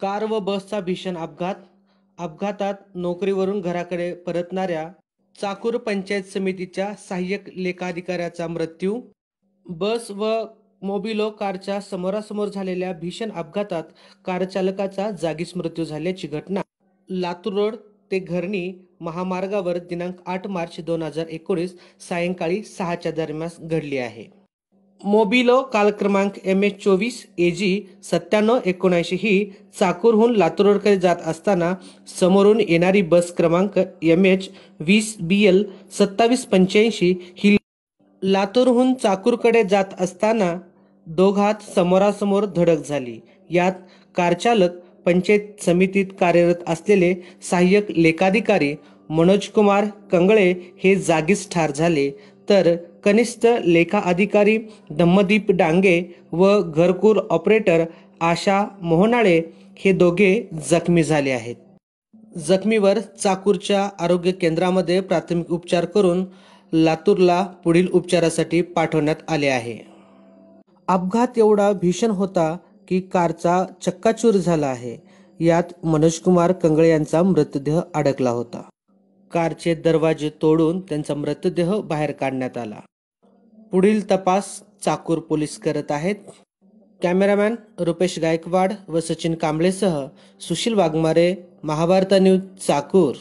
Car व बसचा भीषण अपघात. अपघातात नोकरीवरून घराकडे परतणाऱ्या चाकूर पंचायत समितीच्या सहाय्यक लेखाधिकाऱ्याचा मृत्यू. बस व मोबिलो कारच्या समोरासमोर झालेल्या भीषण अपघातात कार चालकाचा जागीच मृत्यू झाल्याची घटना. लातूर रोड ते घरणी महामार्गावर दिनांक आठ मार्च दोन हजार एकोणीस सायंकाळी सहाच्या दरम्यान घडली आहे. मोबिलो काल क्रमांक एम एच चोवीस ए जी सत्त्याण्णव एकोणऐंशी ही चाकूरहून लातूरकडे जात असताना समोरून येणारी बस क्रमांक एम एच वीस बी एल सत्तावीस पंच्याऐंशी ही लातूरहून चाकूरकडे जात असताना दोघात समोरासमोर धडक झाली. यात कारचालक पंचायत समितीत कार्यरत असलेले सहाय्यक लेखाधिकारी मनोज कुमार कंगळे हे जागीच ठार झाले. तर कनिष्ठ लेखा अधिकारी धम्मदीप डांगे व घरकूर ऑपरेटर आशा मोहनाळे हे दोघे जखमी झाले आहेत. जखमीवर चाकूरच्या आरोग्य केंद्रामध्ये प्राथमिक उपचार करून लातूरला पुढील उपचारासाठी पाठवण्यात आले आहे. अपघात एवढा भीषण होता की कारचा चक्काचूर झाला आहे. यात मनोज कुमार कंगळे यांचा मृतदेह अडकला होता. कारचे दरवाजे तोडून त्यांचा मृतदेह बाहेर काढण्यात आला. पुढील तपास चाकूर पोलीस करत आहेत. कॅमेरामॅन रुपेश गायकवाड व सचिन कांबळेसह सुशील वाघमारे महाभारत न्यूज चाकूर.